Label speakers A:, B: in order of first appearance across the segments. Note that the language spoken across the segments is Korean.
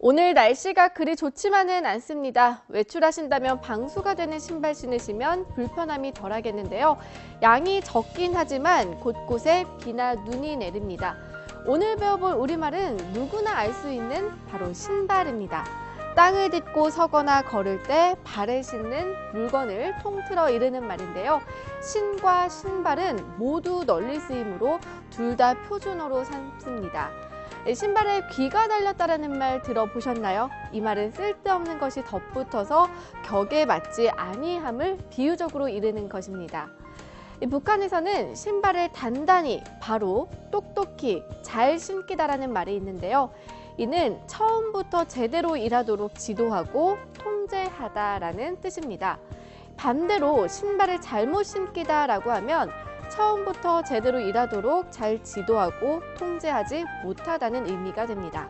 A: 오늘 날씨가 그리 좋지만은 않습니다. 외출하신다면 방수가 되는 신발 신으시면 불편함이 덜하겠는데요. 양이 적긴 하지만 곳곳에 비나 눈이 내립니다. 오늘 배워볼 우리말은 누구나 알 수 있는 바로 신발입니다. 땅을 딛고 서거나 걸을 때 발에 신는 물건을 통틀어 이르는 말인데요. 신과 신발은 모두 널리 쓰이므로 둘 다 표준어로 삼습니다. 신발에 귀가 달렸다라는 말 들어보셨나요? 이 말은 쓸데없는 것이 덧붙어서 격에 맞지 아니함을 비유적으로 이르는 것입니다. 북한에서는 신발을 단단히, 바로, 똑똑히, 잘 신기다라는 말이 있는데요. 이는 처음부터 제대로 일하도록 지도하고 통제하다라는 뜻입니다. 반대로 신발을 잘못 신기다라고 하면 처음부터 제대로 일하도록 잘 지도하고 통제하지 못하다는 의미가 됩니다.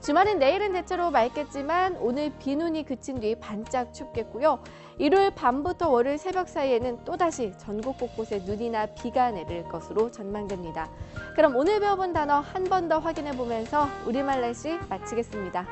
A: 주말인 내일은 대체로 맑겠지만 오늘 비 눈이 그친 뒤 반짝 춥겠고요. 일요일 밤부터 월요일 새벽 사이에는 또다시 전국 곳곳에 눈이나 비가 내릴 것으로 전망됩니다. 그럼 오늘 배워본 단어 한 번 더 확인해 보면서 우리말 날씨 마치겠습니다.